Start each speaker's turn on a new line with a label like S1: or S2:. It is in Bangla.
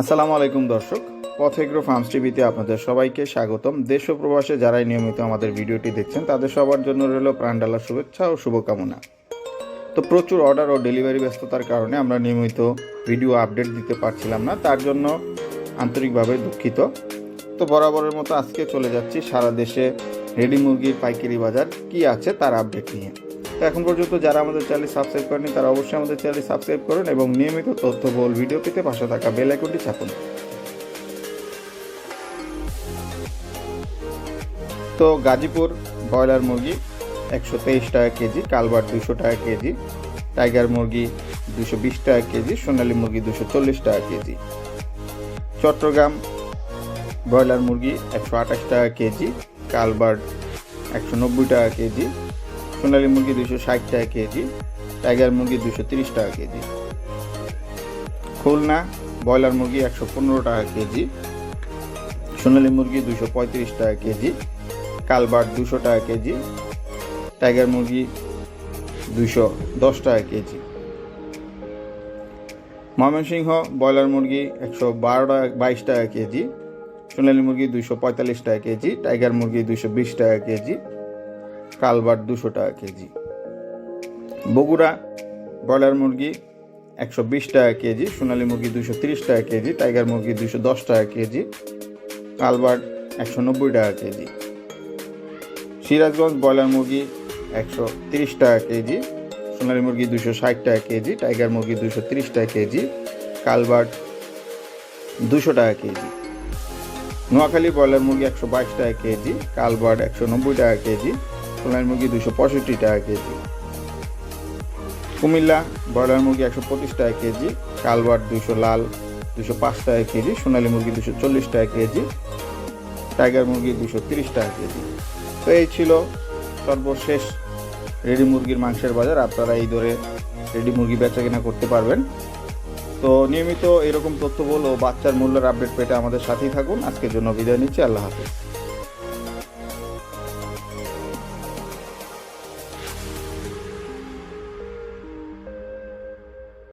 S1: আসসালামু আলাইকুম দর্শক পথ এগ্রো ফার্মস টিভিতে আপনাদের সবাইকে স্বাগতম। দেশ ও প্রবাসে যারাই নিয়মিত আমাদের ভিডিওটি দেখছেন, তাদের সবার জন্য রইল প্রাণডালা শুভেচ্ছা ও শুভকামনা। তো প্রচুর অর্ডার ও ডেলিভারি ব্যস্ততার কারণে আমরা নিয়মিত ভিডিও আপডেট দিতে পারছিলাম না, তার জন্য আন্তরিকভাবে দুঃখিত। তো বরাবরের মতো আজকে চলে যাচ্ছি সারা দেশে রেডি মুরগির পাইকারি বাজার, কি আছে তার আপডেট নিয়ে। তো এখন পর্যন্ত যারা আমাদের চ্যানেল সাবস্ক্রাইব করেনি তারা অবশ্যই আমাদের চ্যানেল সাবস্ক্রাইব করুন এবং নিয়মিত তথ্যবহুল ভিডিও পেতে পাশে থাকা বেল আইকনটি চাপুন। তো গাজীপুর ব্রয়লার মুরগি একশো তেইশ টাকা কেজি, কালবার দুশো টাকা কেজি, টাইগার মুরগি দুশো বিশ টাকা কেজি, সোনালী মুরগি দুশো চল্লিশ টাকা কেজি। চট্টগ্রাম ব্রয়লার মুরগি একশো আঠাশ টাকা কেজি কালবার্ড একশো নব্বই টাকা কেজি সোনালী মুরগি দুশো ষাট টাকা কেজি, টাইগার মুরগি দুশো তিরিশ টাকা কেজি। খুলনা ব্রয়লার মুরগি একশো পনেরো টাকা কেজি, সোনালী মুরগি দুশো পঁয়ত্রিশ টাকা কেজি, কালবার্ড দুশো টাকা কেজি, টাইগার মুরগি দুশো দশ টাকা কেজি। ময়মনসিংহ ব্রয়লার মুরগি একশো বারো টাকা, বাইশ টাকা কেজি, সোনালী মুরগি দুশো পঁয়তাল্লিশ টাকা কেজি, টাইগার মুরগি দুশো বিশ টাকা কেজি কালবার দুশো টাকা কেজি। বগুড়া ব্রয়লার মুরগি একশো বিশ টাকা কেজি, সোনালী মুরগি দুশো তিরিশ টাকা কেজি, টাইগার মুরগি দুশো দশ টাকা কেজি কালবার্ড একশো নব্বই টাকা কেজি। সিরাজগঞ্জ ব্রয়লার মুরগি একশো তিরিশ টাকা কেজি, সোনালী মুরগি দুশো ষাট টাকা কেজি, টাইগার মুরগি দুশো তিরিশ টাকা কেজি কালবার্ড দুশো টাকা কেজি। নোয়াখালী ব্রয়লার মুরগি একশো বাইশ টাকা কেজি কালবার্ড একশো নব্বই টাকা কেজি সোনালী মুরগি দুশো পঁয়ষট্টি টাকা কেজি। কুমিল্লা ব্রয়লার মুরগি একশো পঁচিশ টাকা কেজি কালবার্ড দুশো লাল দুশো পাঁচ টাকা কেজি, সোনালী মুরগি দুশো চল্লিশ টাকা কেজি, টাইগার মুরগি দুশো তিরিশ টাকা কেজি। তো এই ছিল সর্বশেষ রেডি মুরগির মাংসের বাজার। আপনারা এই ধরে রেডি মুরগি বেচা কিনা করতে পারবেন। তো নিয়মিত এরকম তথ্যবল ও বাচ্চার মূল্যের আপডেট পেতে আমাদের সাথেই থাকুন। আজকের জন্য বিদায় নিচ্ছি। আল্লাহ হাফিজ।